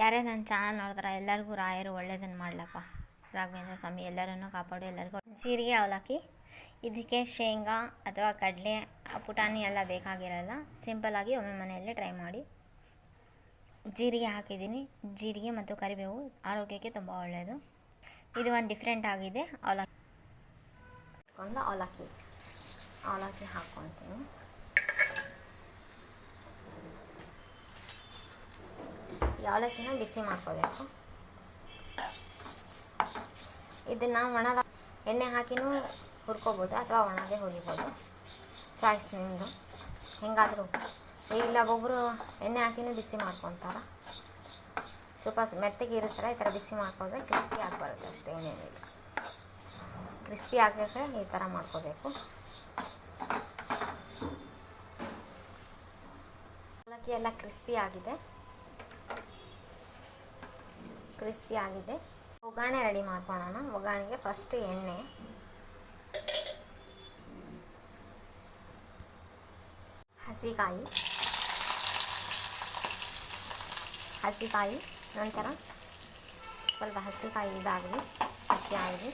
ಯಾರೇ ನನ್ನ ಚಾನಲ್ ನೋಡಿದ್ರೆ ಎಲ್ಲರಿಗೂ ರಾಯರು ಒಳ್ಳೇದನ್ನು ಮಾಡಲಪ್ಪ. ರಾಘವೇಂದ್ರ ಸ್ವಾಮಿ ಎಲ್ಲರನ್ನೂ ಕಾಪಾಡು, ಎಲ್ಲರಿಗೂ ಜೀರಿಗೆ, ಅವಲಕ್ಕಿ, ಇದಕ್ಕೆ ಶೇಂಗಾ ಅಥವಾ ಕಡಲೆ ಪುಟಾಣಿ ಎಲ್ಲ ಬೇಕಾಗಿರಲ್ಲ ಸಿಂಪಲ್ಲಾಗಿ ಒಮ್ಮೆ ಮನೆಯಲ್ಲೇ ಟ್ರೈ ಮಾಡಿ. ಜೀರಿಗೆ ಹಾಕಿದ್ದೀನಿ. ಜೀರಿಗೆ ಮತ್ತು ಕರಿಬೇವು ಆರೋಗ್ಯಕ್ಕೆ ತುಂಬ ಒಳ್ಳೆಯದು ಇದು ಒಂದು ಡಿಫ್ರೆಂಟ್ ಆಗಿದೆ. ಅವಲಕ್ಕಿ ಒಂದು ಅವಲಕ್ಕಿ. ಅವಲಕ್ಕಿ ಹಾಕ್ಕೊತೀನಿ ಅವಲಕ್ಕಿನ ಬಿಸಿ ಮಾಡ್ಕೋಬೇಕು. ಇದನ್ನು ಒಣದ ಎಣ್ಣೆ ಹಾಕಿನೂ ಹುರ್ಕೋಬೋದು ಅಥವಾ ಒಣಗೆ ಹುರಿಬೋದು. ಚಾಯ್ಸ್ ನಿಮ್ಮದು ಹೆಂಗಾದರೂ ಇಲ್ಲ ಒಬ್ಬೊಬ್ಬರು ಎಣ್ಣೆ ಹಾಕಿನೂ ಬಿಸಿ ಮಾಡ್ಕೊತಾರೆ. ಸ್ವಲ್ಪ ಮೆತ್ತಗೆ ಇರುತ್ತಲ್ಲ ಈ ಥರ ಬಿಸಿ ಮಾಡ್ಕೊಂಡ್ರೆ ಕ್ರಿಸ್ಪಿ ಆಗಿಬರುತ್ತೆ ಅಷ್ಟೇ ಏನೇನಿಲ್ಲ ಕ್ರಿಸ್ಪಿ ಆಗಕ್ಕೆ ಈ ಥರ ಮಾಡ್ಕೋಬೇಕು. ಅವಲಕ್ಕಿ ಎಲ್ಲ ಕ್ರಿಸ್ಪಿ ಆಗಿದೆ. ಕ್ರಿಸ್ಪಿ ಆಗಿದೆ. ಒಗ್ಗರಣೆ ರೆಡಿ ಮಾಡ್ಕೊಳ್ಳೋಣ ಒಗ್ಗರಣೆಗೆ ಫಸ್ಟ್ ಎಣ್ಣೆ. ಹಸಿಕಾಯಿ. ಹಸಿಕಾಯಿ. ನಂತರ ಸ್ವಲ್ಪ ಹಸಿಕಾಯಿ ಇದಾಗಲಿ. ಹಸಿ ಆಗಲಿ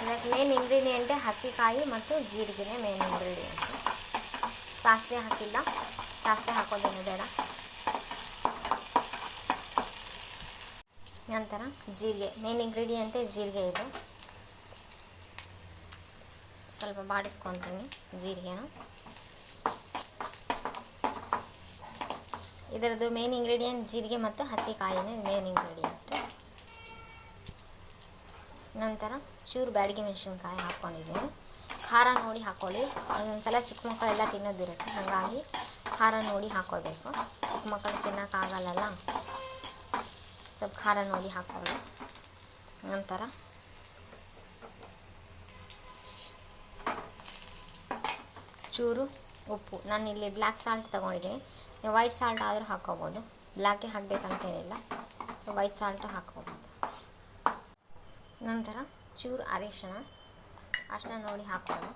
ಅದಕ್ಕೆ ಮೇನ್ ಇಂಗ್ರೀಡಿಯೆಂಟೇ ಹಸಿಕಾಯಿ ಮತ್ತು ಜೀರಿಗೆನೇ ಮೇನ್ ಇಂಗ್ರೀಡಿಯೆಂಟು ಸಾಸಿವೆ ಹಾಕಿಲ್ಲ. ಸಾಸಿವೆ ಹಾಕೋದೇನು ಬೇಡ ನಂತರ ಜೀರಿಗೆ ಮೇನ್ ಇಂಗ್ರೀಡಿಯೆಂಟೇ ಜೀರಿಗೆ ಇದು. ಸ್ವಲ್ಪ ಬಾಡಿಸ್ಕೊತೀನಿ ಜೀರಿಗೆನ ಇದರದ್ದು ಮೇನ್ ಇಂಗ್ರೀಡಿಯೆಂಟ್ ಜೀರಿಗೆ ಮತ್ತು ಹಸಿಕಾಯಿನೇ ಮೇನ್ ಇಂಗ್ರೀಡಿಯೆಂಟ್ ನಂತರ ಚೂರು ಬ್ಯಾಡಿಗೆ ಮೆಣಸಿನ್ಕಾಯಿ ಹಾಕ್ಕೊಂಡಿದ್ದೀನಿ ಖಾರ ನೋಡಿ ಹಾಕ್ಕೊಳ್ಳಿ ಒಂದೊಂದ್ಸಲ ಚಿಕ್ಕ ಮಕ್ಕಳೆಲ್ಲ ತಿನ್ನೋದಿರುತ್ತೆ, ಹಾಗಾಗಿ ಖಾರ ನೋಡಿ ಹಾಕ್ಕೊಳ್ಬೇಕು ಚಿಕ್ಕ ಮಕ್ಕಳು ತಿನ್ನೋಕ್ಕಾಗಲ್ಲಲ್ಲ ಸ್ವಲ್ಪ ಖಾರ ನೋಡಿ ಹಾಕೊಳ್ಳಿ ನಂತರ ಚೂರು ಉಪ್ಪು. ನಾನು ಇಲ್ಲಿ ಬ್ಲ್ಯಾಕ್ ಸಾಲ್ಟ್ ತೊಗೊಂಡಿದ್ದೀನಿ. ನೀವು ವೈಟ್ ಸಾಲ್ಟ್ ಆದರೂ ಹಾಕ್ಕೋಬೋದು ಬ್ಲ್ಯಾಕೇ ಹಾಕಬೇಕಂತೇನಿಲ್ಲ ವೈಟ್ ಸಾಲ್ಟು ಹಾಕ್ಕೋಬೋದು ನಂತರ ಚೂರು ಅರಿಶಿಣ. ಅಷ್ಟನ್ನ ನೋಡಿ ಹಾಕ್ಕೊಳ್ಳಿ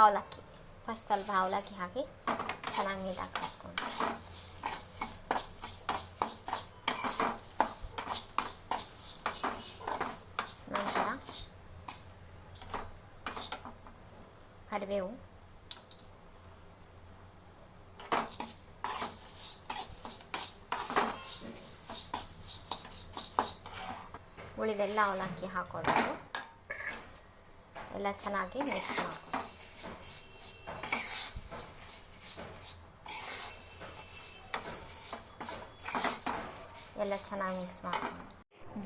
ಅವಲಕ್ಕಿ. ಫಸ್ಟ್ ಸ್ವಲ್ಪ ಅವಲಕ್ಕಿ ಹಾಕಿ ಚೆನ್ನಾಗಿ ನೀಟಾಗಿ ಕಲಿಸ್ಕೊಂಡು ನಂತರ ಕರಿಬೇವು. ಉಳಿದೆಲ್ಲ ಅವಲಕ್ಕಿ ಹಾಕೋಬೇಕು ಎಲ್ಲ ಚೆನ್ನಾಗಿ ಮಿಕ್ಸ್ ಮಾಡ್ಕೊ. ಎಲ್ಲ ಚೆನ್ನಾಗಿ ಮಿಕ್ಸ್ ಮಾಡ್ಕೊಂಡು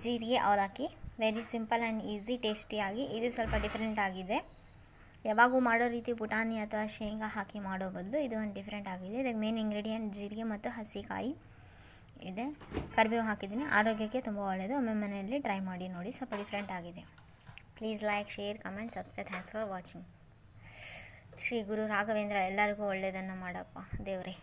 ಜೀರಿಗೆ, ಅವಲಕ್ಕಿ ವೆರಿ ಸಿಂಪಲ್ ಆ್ಯಂಡ್ ಈಸಿ ಟೇಸ್ಟಿಯಾಗಿ ಇದು ಸ್ವಲ್ಪ ಡಿಫ್ರೆಂಟ್ ಆಗಿದೆ. ಯಾವಾಗೂ ಮಾಡೋ ರೀತಿ ಪುಟಾಣಿ ಅಥವಾ ಶೇಂಗಾ ಹಾಕಿ ಮಾಡೋ ಬದಲು ಇದು ಒಂದು ಡಿಫ್ರೆಂಟ್ ಆಗಿದೆ. ಇದಕ್ಕೆ ಮೇನ್ ಇಂಗ್ರೀಡಿಯೆಂಟ್ ಜೀರಿಗೆ ಮತ್ತು ಹಸಿಕಾಯಿ ಇದೆ. ಕರಿಬೇವು ಹಾಕಿದ್ದೀನಿ. ಆರೋಗ್ಯಕ್ಕೆ ತುಂಬ ಒಳ್ಳೆಯದು ಒಮ್ಮೆ ಮನೆಯಲ್ಲಿ ಟ್ರೈ ಮಾಡಿ ನೋಡಿ, ಸ್ವಲ್ಪ ಡಿಫ್ರೆಂಟ್ ಆಗಿದೆ. Please like share comment subscribe thanks for watching Shri Guru Raghavendra, ಎಲ್ಲರಿಗೂ ಒಳ್ಳೆಯದನ್ನು ಮಾಡಪ್ಪ ದೇವರೇ.